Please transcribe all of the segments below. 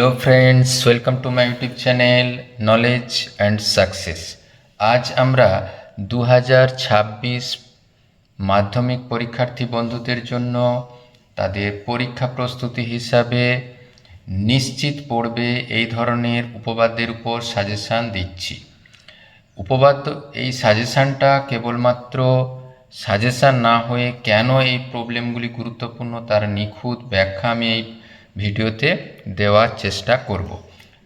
Hello friends welcome to my YouTube channel knowledge and success আজ আমরা দু হাজার ছাব্বিশ মাধ্যমিক পরীক্ষার্থী বন্ধুদের জন্য তাদের পরীক্ষা প্রস্তুতি হিসাবে নিশ্চিত পড়বে এই ধরনের উপবাদ্যের উপর সাজেশান দিচ্ছি। উপবাদ্য, এই সাজেশানটা কেবলমাত্র সাজেশান না হয়ে কেন এই প্রবলেমগুলি গুরুত্বপূর্ণ তার নিখুঁত ব্যাখ্যা আমি এই ভিডিওতে দেওয়ার চেষ্টা করব।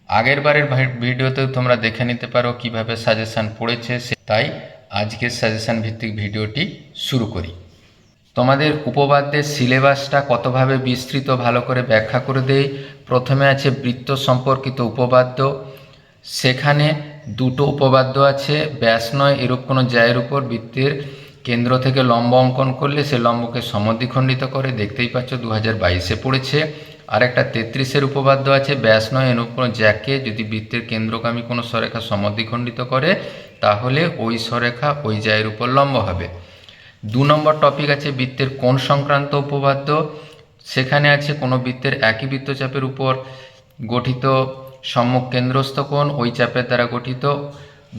আগের বারের ভিডিওতেও তোমরা দেখে নিতে পারো কীভাবে সাজেশান পড়েছে সে- তাই আজকের সাজেশান ভিত্তিক ভিডিওটি শুরু করি। তোমাদের উপবাদ্যের সিলেবাসটা কতভাবে বিস্তৃত ভালো করে ব্যাখ্যা করে দেই। প্রথমে আছে বৃত্ত সম্পর্কিত উপবাদ্য। সেখানে দুটো উপবাদ্য আছে। ব্যাস নয়, এরূপ কোনো জায়ের উপর বৃত্তের কেন্দ্র থেকে লম্ব অঙ্কন করলে সে লম্বকে সমদ্বিখণ্ডিত করে। দেখতেই পাচ্ছ দু হাজার বাইশে পড়েছে। আর একটা তেত্রিশের উপবাদ্য আছে, ব্যাস নয় এরূপ কোনো জ্যাকে যদি বৃত্তের কেন্দ্রকামী কোনো সরেখা সমদ্বিখণ্ডিত করে, তাহলে ওই সরেখা ওই জায়ের উপর লম্ব হবে। দু নম্বর টপিক আছে বৃত্তের কোণ সংক্রান্ত উপপাদ্য। সেখানে আছে কোনো বৃত্তের একই বৃত্তচাপের উপর গঠিত সম্মুখ কেন্দ্রস্থ কোণ, ওই চাপের দ্বারা গঠিত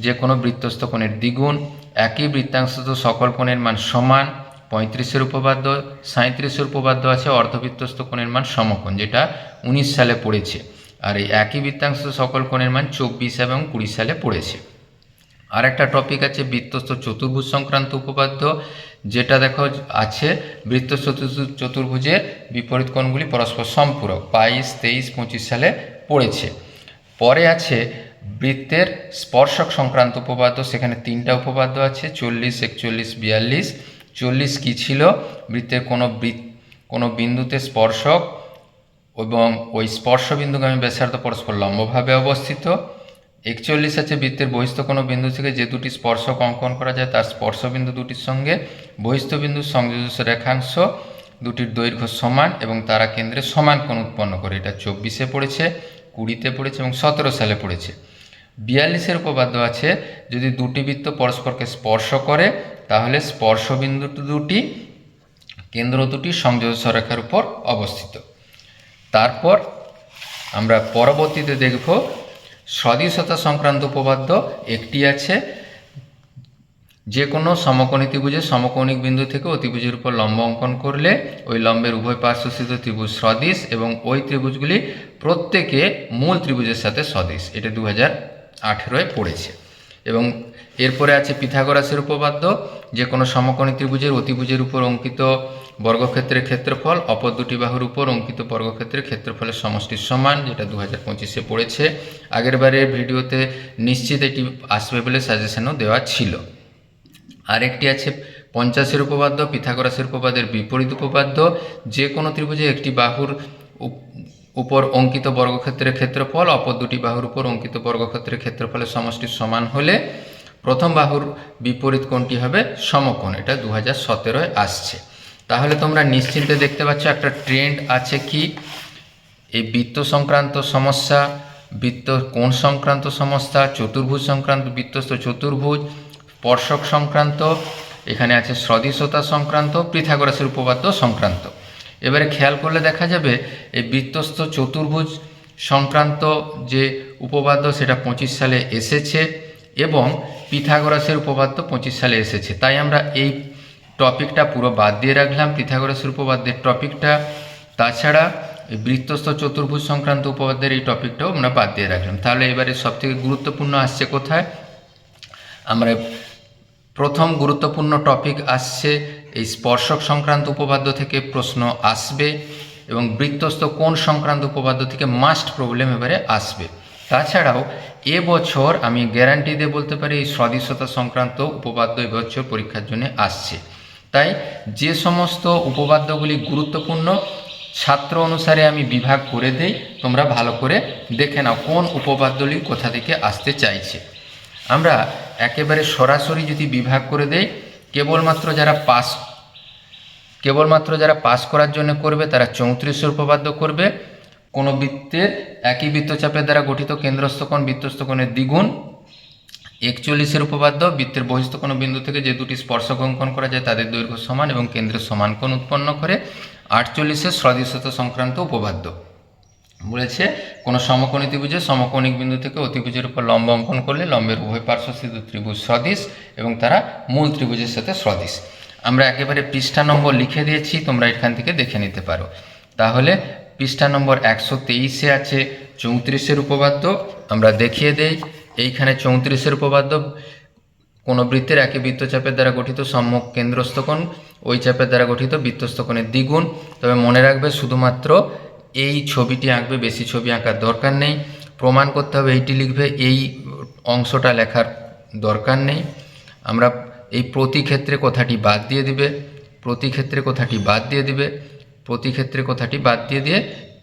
যে কোনো বৃত্তস্থ কোণের দ্বিগুণ। একই বৃত্তাংশত সকল কোণের মান সমান। পঁয়ত্রিশের উপপাদ্য সাঁত্রিশের উপপাদ্য আছে অর্ধবৃত্তস্থ কোণের মান সমকোণ, যেটা উনিশ সালে পড়েছে। আর এই একই বৃত্তাংশ সকল কোণের মান চব্বিশ এবং কুড়ি সালে পড়েছে। আর একটা টপিক আছে বৃত্তস্থ চতুর্ভুজ সংক্রান্ত উপপাদ্য, যেটা দেখো আছে বৃত্ত চতুর্ভুজ চতুর্ভুজের বিপরীত কোণগুলি পরস্পর সম্পূরক, বাইশ, তেইশ, পঁচিশ সালে পড়েছে। পরে আছে বৃত্তের স্পর্শক সংক্রান্ত উপপাদ্য, সেখানে তিনটা উপপাদ্য আছে, চল্লিশ, একচল্লিশ, বিয়াল্লিশ চল্লিশ কী ছিল? বৃত্তের কোনো বৃত্ত কোনো বিন্দুতে স্পর্শক এবং ওই স্পর্শবিন্দুগামী ব্যাসার্ধ পরস্পর লম্বভাবে অবস্থিত। একচল্লিশ আছে বৃত্তের বহিস্থ কোনো বিন্দু থেকে যে দুটি স্পর্শক অঙ্কন করা যায় তার স্পর্শবিন্দু দুটির সঙ্গে, বহিস্থ বিন্দুর সংযোজস্য রেখাংশ দুটির দৈর্ঘ্য সমান এবং তারা কেন্দ্রে সমান কোণ উৎপন্ন করে। এটা চব্বিশে পড়েছে, কুড়িতে পড়েছে এবং সতেরো সালে পড়েছে। বিয়াল্লিশের উপপাদ্য আছে, যদি দুটি বৃত্ত পরস্পরকে স্পর্শ করে তাহলে স্পর্শবিন্দু দুটি, কেন্দ্র দুটি সংযোজস্য রেখার উপর অবস্থিত। তারপর আমরা পরবর্তীতে দেখব সদৃশতা সংক্রান্ত উপপাদ্য একটি আছে যে কোনো সমকোণী ত্রিভুজের সমকোণিক বিন্দু থেকে অতিভুজের উপর লম্ব অঙ্কন করলে ওই লম্বের উভয় পার্শ্বস্থিত ত্রিভুজ সদৃশ এবং ওই ত্রিভুজগুলি প্রত্যেকে মূল ত্রিভুজের সাথে সদৃশ। এটা দু হাজার আঠেরোয় পড়েছে। এবং এরপরে আছে পিথাগোরাসের উপপাদ্য, যে কোনো সমকোণী ত্রিভুজের অতিভুজের উপর অঙ্কিত বর্গক্ষেত্রের ক্ষেত্রফল, অপর দুটি বাহুর উপর অঙ্কিত বর্গক্ষেত্রের ক্ষেত্রফলের সমষ্টির সমান, যেটা দু হাজার পঁচিশে পড়েছে। আগের বারের ভিডিওতে নিশ্চিত এটি আসবে বলে সাজেশনও দেওয়া ছিল। আরেকটি আছে পঞ্চাশের উপপাদ্য, পিথাগোরাসের উপপাদ্যের বিপরীত উপপাদ্য, যে কোনো ত্রিভুজে একটি বাহুর উপর অঙ্কিত বর্গক্ষেত্রের ক্ষেত্রফল, অপর দুটি বাহুর উপর অঙ্কিত বর্গক্ষেত্রের ক্ষেত্রফলের সমষ্টির সমান হলে প্রথম বাহুর বিপরীত কোণটি হবে সমকোণ, এটা দু হাজার সতেরোয় আসছে। তাহলে তোমরা নিশ্চিন্তে দেখতে পাচ্ছ একটা ট্রেন্ড আছে কি? এই বৃত্ত সংক্রান্ত সমস্যা, বৃত্ত কোণ সংক্রান্ত সমস্যা, চতুর্ভুজ সংক্রান্ত বৃত্তস্থ চতুর্ভুজ, স্পর্শক সংক্রান্ত, এখানে আছে সদৃশতা সংক্রান্ত, পৃথাগোরাসের উপপাদ্য সংক্রান্ত। এবারে খেয়াল করলে দেখা যাবে, এই বৃত্তস্থ চতুর্ভুজ সংক্রান্ত যে উপপাদ্য, সেটা পঁচিশ সালে এসেছে। এবং পিথাগোরাসের উপপাদ্য পঁচিশ সালে এসেছে। তাই আমরা এই টপিকটা পুরো বাদ দিয়ে রাখলাম। পিথাগোরাসের উপপাদ্যের টপিকটা। তাছাড়া এই বৃত্তস্থ চতুর্ভুজ সংক্রান্ত উপপাদ্যের এই টপিকটাও আমরা বাদ দিয়ে রাখলাম। তাহলে এবারে সবথেকে গুরুত্বপূর্ণ আসছে কোথায়? আমরা প্রথম গুরুত্বপূর্ণ টপিক আসছে এই স্পর্শক সংক্রান্ত উপপাদ্য থেকে প্রশ্ন আসবে এবং বৃত্তস্থ কোণ সংক্রান্ত উপপাদ্য থেকে মাস্ট প্রবলেম এবারে আসবে। তাছাড়াও এবছর আমি গ্যারান্টি দিয়ে বলতে পারি এই সদৃশতা সংক্রান্ত উপপাদ্য এবছর পরীক্ষার জন্য আসছে। তাই যে সমস্ত উপপাদ্যগুলি গুরুত্বপূর্ণ, ছাত্র অনুসারে আমি বিভাগ করে দেই, তোমরা ভালো করে দেখে নাও কোন উপপাদ্যগুলি কোথা থেকে আসতে চাইছে। আমরা একেবারে সরাসরি যদি বিভাগ করে দেই, কেবলমাত্র যারা পাস, কেবলমাত্র যারা পাস করার জন্য করবে, তারা চৌত্রিশের উপপাদ্য করবে। কোনো বৃত্তের একই বৃত্তচাপের দ্বারা গঠিত কেন্দ্রস্থ কোণ বৃত্তস্থ কোণের দ্বিগুণ। একচল্লিশের উপপাদ্য, বৃত্তের বহিস্থ কোনো বিন্দু থেকে যে দুটি স্পর্শক অঙ্কন করা যায় তাদের দৈর্ঘ্য সমান এবং কেন্দ্রের সমান কোণ উৎপন্ন করে। আটচল্লিশের সদৃশতা সংক্রান্ত উপপাদ্য বলেছে, কোনো সমকোণী ত্রিভুজে সমকোণিক বিন্দু থেকে অতিভুজের উপর লম্ব অঙ্কন করলে লম্বের উভয় পার্শ্বস্থিত ত্রিভুজ সদিশ এবং তারা মূল ত্রিভুজের সাথে সদিশ আমরা একেবারে পৃষ্ঠা নম্বর লিখে দিয়েছি, তোমরা এখান থেকে দেখে নিতে পারো। তাহলে পৃষ্ঠা নম্বর একশো তেইশে আছে চৌত্রিশের উপপাদ্য। আমরা দেখিয়ে দেই, এইখানে চৌত্রিশের উপপাদ্য, কোনো বৃত্তের একই বৃত্তচাপের দ্বারা গঠিত সম্মুখ কেন্দ্রস্থ কোণ ওই চাপের দ্বারা গঠিত বৃত্তস্থ কোণের দ্বিগুণ। তবে মনে রাখবে, শুধুমাত্র এই ছবিটি আঁকবে, বেশি ছবি আঁকার দরকার নেই। প্রমাণ করতে হবে, এইটি লিখবে, এই অংশটা লেখার দরকার নেই। আমরা এই প্রতি ক্ষেত্রে কথাটি বাদ দিয়ে দিবে, প্রতি ক্ষেত্রে কথাটি বাদ দিয়ে দিবে। প্রতি ক্ষেত্রে কথাটি বাদ দিয়ে দিয়ে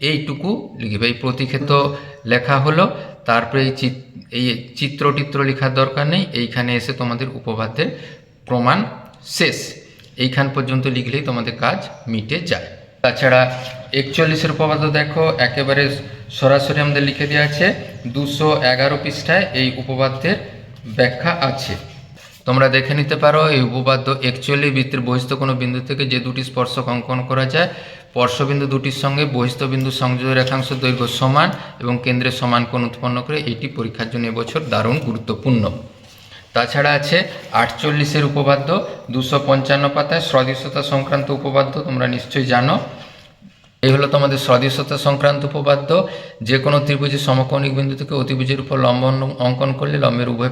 এইটুকু লিখবে এই প্রতি ক্ষেত্র লেখা হলো, তারপরে এই চিত, এই চিত্র টিত্র লেখার দরকার নেই, এইখানে এসে তোমাদের উপপাদ্যের প্রমাণ শেষ। এইখান পর্যন্ত লিখলেই তোমাদের কাজ মিটে যায়। তাছাড়া একচল্লিশের উপপাদ্য দেখো, একেবারে সরাসরি আমাদের লিখে দেওয়া আছে, দুশো এগারো পৃষ্ঠায় এই উপপাদ্যের ব্যাখ্যা আছে। তোমরা দেখে নিতে পারো, এই উপপাদ্য একচুয়ালি বৃত্তের বহিস্থ কোনো বিন্দু থেকে যে দুটি স্পর্শক অঙ্কন করা যায়, স্পর্শবিন্দু দুটির সঙ্গে বহিস্থ বিন্দু সংযোগ রেখাংশ দৈর্ঘ্য সমান এবং কেন্দ্রে সমান কোণ উৎপন্ন করে এটি পরীক্ষার জন্য এবছর দারুণ গুরুত্বপূর্ণ। তাছাড়া আছে আটচল্লিশের উপপাদ্য, দুশো পঞ্চান্ন পাতায় সদৃশতা সংক্রান্ত উপপাদ্য তোমরা নিশ্চয়ই জানো। এই হলো তোমাদের সদৃশতা সংক্রান্ত উপপাদ্য। যে কোনো ত্রিভুজের সমকোণিক বিন্দু থেকে অতিভুজের উপর লম্ব অঙ্কন করলে লম্বের উভয়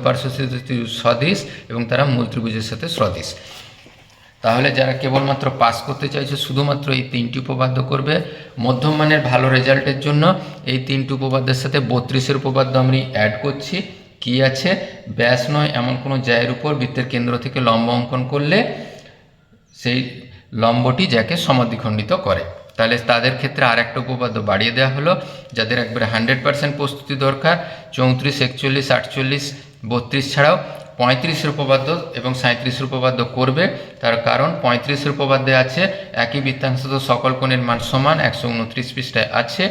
ত্রিভুজ সদৃশ এবং তারা মূল ত্রিভুজের সাথে সদৃশ। তাহলে যারা কেবলমাত্র পাস করতে চাইছে, শুধুমাত্র এই তিনটি উপপাদ্য করবে। মধ্যম মানের ভালো রেজাল্টের জন্য এই তিনটি উপপাদ্যের সাথে বত্রিশের উপপাদ্য আমি অ্যাড করছি। কি আছে? ব্যাস নয়, এমন কোনো জায়ের উপর বৃত্তের কেন্দ্র থেকে লম্ব অঙ্কন করলে সেই লম্বটি যাকে সমাধিখণ্ডিত করে। তাহলে তাদের ক্ষেত্রে আর একটা উপপাদ্য বাড়িয়ে দেওয়া হলো, যাদের একবারে হান্ড্রেড পার্সেন্ট প্রস্তুতি দরকার, চৌত্রিশ, একচল্লিশ, আটচল্লিশ, বত্রিশ ছাড়াও পঁয়ত্রিশের উপপাদ্য এবং সাঁত্রিশের উপপাদ্য করবে। তার কারণ পঁয়ত্রিশের উপপাদ্যে আছে, একই বৃত্তাংশ তো সকল কোণের মান সমান, একশো উনত্রিশ পৃষ্ঠায় আছে,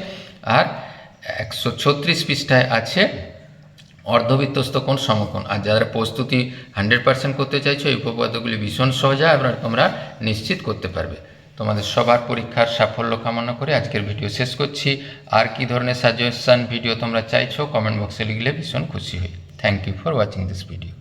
আর একশো ছত্রিশ পৃষ্ঠায় আছে অর্ধবৃত্তস্থ কোণ সমকোণ। আর যারা প্রস্তুতি হান্ড্রেড পার্সেন্ট করতে চাইছো, এই উপপাদ্যগুলি ভীষণ সহজা এবার তোমরা নিশ্চিত করতে পারবে। তোমাদের সবার পরীক্ষার সাফল্য কামনা করে আজকের ভিডিও শেষ করছি। আর কি ধরনের সাজেশন ভিডিও তোমরা চাইছো কমেন্ট বক্সে লিখলে ভীষণ খুশি হই। Thank you for watching this video